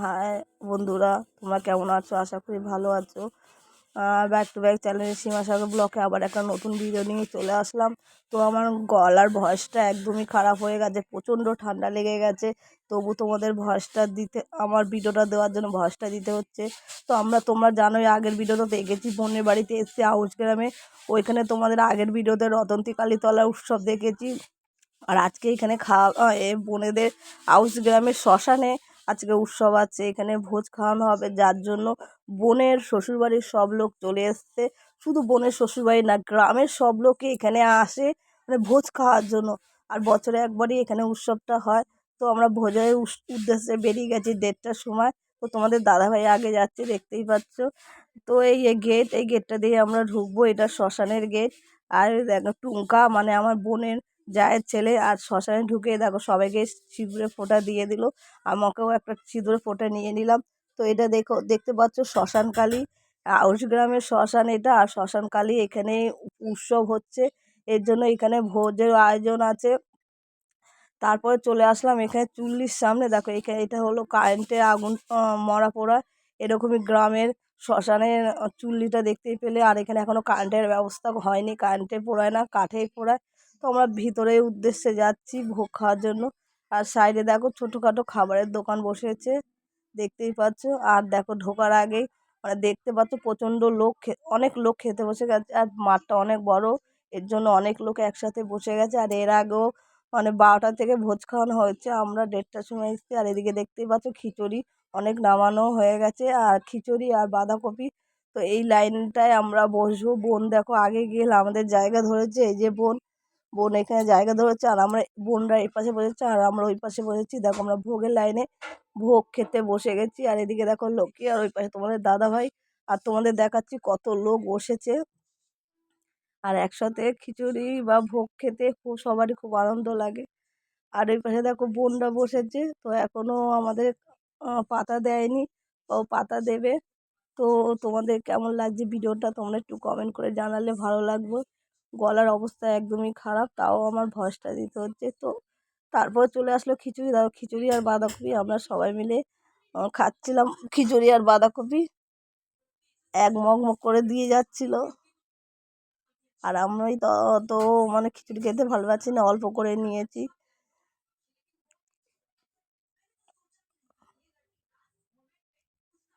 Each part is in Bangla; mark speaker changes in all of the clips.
Speaker 1: হাই বন্ধুরা, তোমরা কেমন আছো? আশা করি ভালো আছো। ব্যাক টু ব্যাক চ্যানেলে সীমা সাগর ব্লকে আবার একটা নতুন ভিডিও নিয়ে চলে আসলাম। তো আমার গলার ভয়েসটা একদমই খারাপ হয়ে গেছে, প্রচণ্ড ঠান্ডা লেগে গেছে। তবু তোমাদের ভয়েসটা দিতে, আমার ভিডিওটা দেওয়ার জন্য ভয়েসটা দিতে হচ্ছে। তো আমরা, তোমরা জানোই, আগের ভিডিওটা দেখেছি, বোনের বাড়িতে এসছি আউস গ্রামে। ওইখানে তোমাদের আগের ভিডিওতে রতন্তি কালীতলা উৎসব দেখেছি। আর আজকে এখানে খাওয়া, এ, বোনেদের আউস গ্রামের শ্মশানে আজকে উৎসব আছে, এখানে ভোজ খাওয়ানো হবে। যার জন্য বোনের শ্বশুরবাড়ির সব লোক চলে এসছে। শুধু বোনের শ্বশুরবাড়ি না, গ্রামের সব লোকই এখানে আসে মানে ভোজ খাওয়ার জন্য। আর বছরে একবারই এখানে উৎসবটা হয়। তো আমরা ভোজের উদ্দেশ্যে বেরিয়ে গেছি দেড়টার সময়। তো তোমাদের দাদাভাই আগে যাচ্ছে, দেখতেই পাচ্ছ। তো এই গেট এই গেটটা দিয়ে আমরা ঢুকবো। এটা শ্মশানের গেট আর দেখো টুঙ্কা মানে আমার বোনের জায়ের ছেলে আর শ্মশানে ঢুকে দেখো সবাইকে সিঁদুরে ফোঁটা দিয়ে দিল। আমাকেও একটা সিঁদুরে ফোঁটা নিয়ে নিলাম। তো এটা দেখো, দেখতে পাচ্ছ শ্মশান কালী। আউশ গ্রামের শ্মশান এটা আর শ্মশান কালী এখানে উৎসব হচ্ছে। এর জন্য এখানে ভোজের আয়োজন আছে। তারপরে চলে আসলাম এখানে চুল্লির সামনে। দেখো এখানে এটা হলো কারেন্টের আগুন মরা পোড়া। এরকমই গ্রামের শ্মশানের চুল্লিটা দেখতেই পেলে। আর এখানে এখনও কারেন্টের ব্যবস্থা হয়নি। কারেন্টে পোড়ায় না, কাঠেই পোড়ায়। তো আমরা ভিতরে উদ্দেশ্যে যাচ্ছি ভোগ খাওয়ার জন্য। আর সাইডে দেখো ছোটোখাটো খাবারের দোকান বসেছে, দেখতেই পাচ্ছ। আর দেখো ঢোকার আগেই মানে দেখতে পাচ্ছ প্রচণ্ড লোক অনেক লোক খেতে বসে গেছে। আর মাঠটা অনেক বড়, এর জন্য অনেক লোক একসাথে বসে গেছে। আর এর আগেও মানে বারোটা থেকে ভোজ খাওয়ানো হয়েছে। আমরা দেড়টার সময় এসেছি আর এদিকে দেখতেই পাচ্ছ খিচুড়ি অনেক নামানো হয়ে গেছে। আর খিচুড়ি আর বাঁধাকপি, তো এই লাইনটায় আমরা বসবো। বোন দেখো আগে গেলে আমাদের জায়গা ধরেছে, এই যে বোন। বোন এখানে জায়গা ধরেছে, আর আমরা বোনরা এই পাশে বসেছে, আর আমরা ওই পাশে বসেছি। দেখো আমরা ভোগের লাইনে ভোগ খেতে বসে গেছি, আর এদিকে দেখো লোকই আর ওই পাশে তোমাদের দাদা ভাই আর তোমাদের দেখাচ্ছি কত লোক বসেছে। আর একসাথে খিচুড়ি বা ভোগ খেতে খুব, সবারই খুব আনন্দ লাগে। আর ওই পাশে দেখো বোনরা বসেছে, তো এখনও আমাদের পাতা দেয়নি, ও পাতা দেবে। তো তোমাদের কেমন লাগছে ভিডিওটা, তোমরা একটু কমেন্ট করে জানালে ভালো লাগবে। গলার অবস্থা একদমই খারাপ, তাও আমার ভয়েসটা দিতে হচ্ছে। তো তারপর চলে আসলো খিচুড়ি। দাও খিচুড়ি আর বাঁধাকপি আমরা সবাই মিলে খাচ্ছিলাম খিচুড়ি আর বাঁধাকপি। এক মগ মগ করে দিয়ে যাচ্ছিল। আর আমি তো তো মানে খিচুড়ি খেতে ভালোবাসি না, অল্প করে নিয়েছি।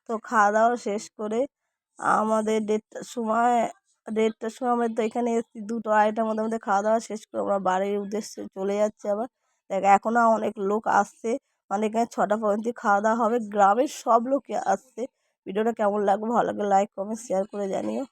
Speaker 1: তো খাওয়া দাওয়া শেষ করে আমাদের দেড়টার সময় দেড়টার সময় আমরা তো এখানে এসেছি, দুটো আড়াইটার মধ্যে আমাদের খাওয়া দাওয়া শেষ করে আমরা বাড়ির উদ্দেশ্যে চলে যাচ্ছি আবার। দেখ এখনও অনেক লোক আসছে মানে এখানে ছটা পর্যন্ত খাওয়া দাওয়া হবে, গ্রামের সব লোকে আসছে। ভিডিওটা কেমন লাগবে ভালো লাগলে লাইক কমেন্ট শেয়ার করে জানিও।